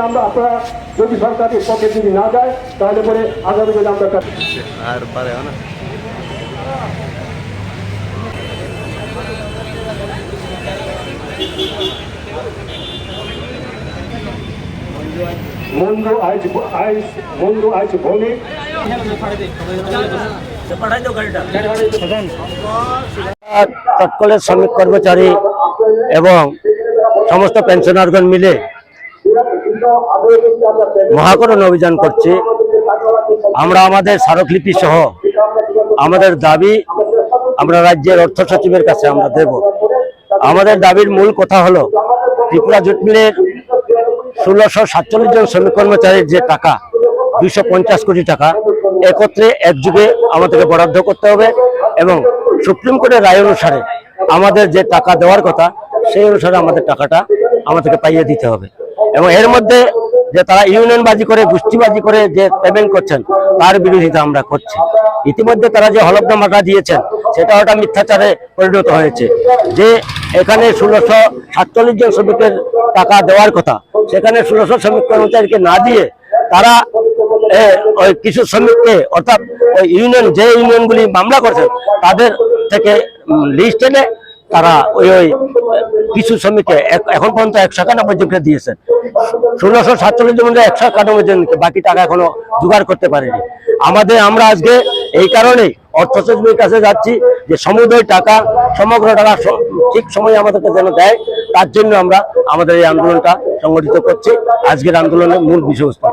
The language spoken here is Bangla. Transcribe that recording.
আমরা আপনারা যদি সরকারের পক্ষে যদি না যায় তাহলে পরে আগামী দিনে আমরা আর পারে না। বন্ধু আইজ আইজ বন্ধু আইজ ভৌমিক। শ্রমিক কর্মচারী এবং সমস্ত পেনশনারগণ মিলে মহাকরণ অভিযান করছি। আমরা আমাদের স্মারকলিপি সহ আমাদের দাবি আমরা রাজ্যের অর্থ সচিবের কাছে আমরা দেব। আমাদের দাবির মূল কথা হলো, ত্রিপুরা জুট মিলের ষোলোশো সাতচল্লিশ জন শ্রমিক কর্মচারীর যে টাকা, দুইশো পঞ্চাশ কোটি টাকা, একত্রে একযুগে আমাদেরকে বরাদ্দ করতে হবে এবং সুপ্রিম কোর্টের রায় অনুসারে আমাদের যে টাকা দেওয়ার কথা, সেই অনুসারে আমাদের টাকাটা আমাদেরকে পাইয়ে দিতে হবে। এবং এর মধ্যে যে তারা ইউনিয়নবাজি করে, গোষ্ঠীবাজি করে যে পেমেন্ট করছেন, তার বিরোধিতা আমরা করছি। ইতিমধ্যে তারা যে হলফনামাটা দিয়েছেন, সেটা ওটা মিথ্যাচারে পরিণত হয়েছে। যে এখানে ষোলোশো সাতচল্লিশ জন শ্রমিকের টাকা দেওয়ার কথা, সেখানে ষোলোশো শ্রমিক কর্মচারীকে না দিয়ে তারা ওই কিছু শ্রমিককে, অর্থাৎ ওই ইউনিয়ন, যে ইউনিয়নগুলি মামলা করছেন, তাদের থেকে লিস্ট এনে তারা ওই ওই কিছু শ্রমিককে এখন পর্যন্ত একশো একানব্বই জনকে দিয়েছেন ষোলোশো সাতচল্লিশ জনের একশো একানব্বই জনকে বাকি টাকা এখনও জোগাড় করতে পারেনি। আমাদের আমরা আজকে এই কারণেই অর্থ সচিবের কাছে যাচ্ছি যে সমুদয় টাকা, সমগ্র টাকা ঠিক সময়ে আমাদেরকে যেন দেয়, তার জন্য আমরা আমাদের এই আন্দোলনটা সংগঠিত করছি। আজকের আন্দোলনের মূল বিষয়বস্তু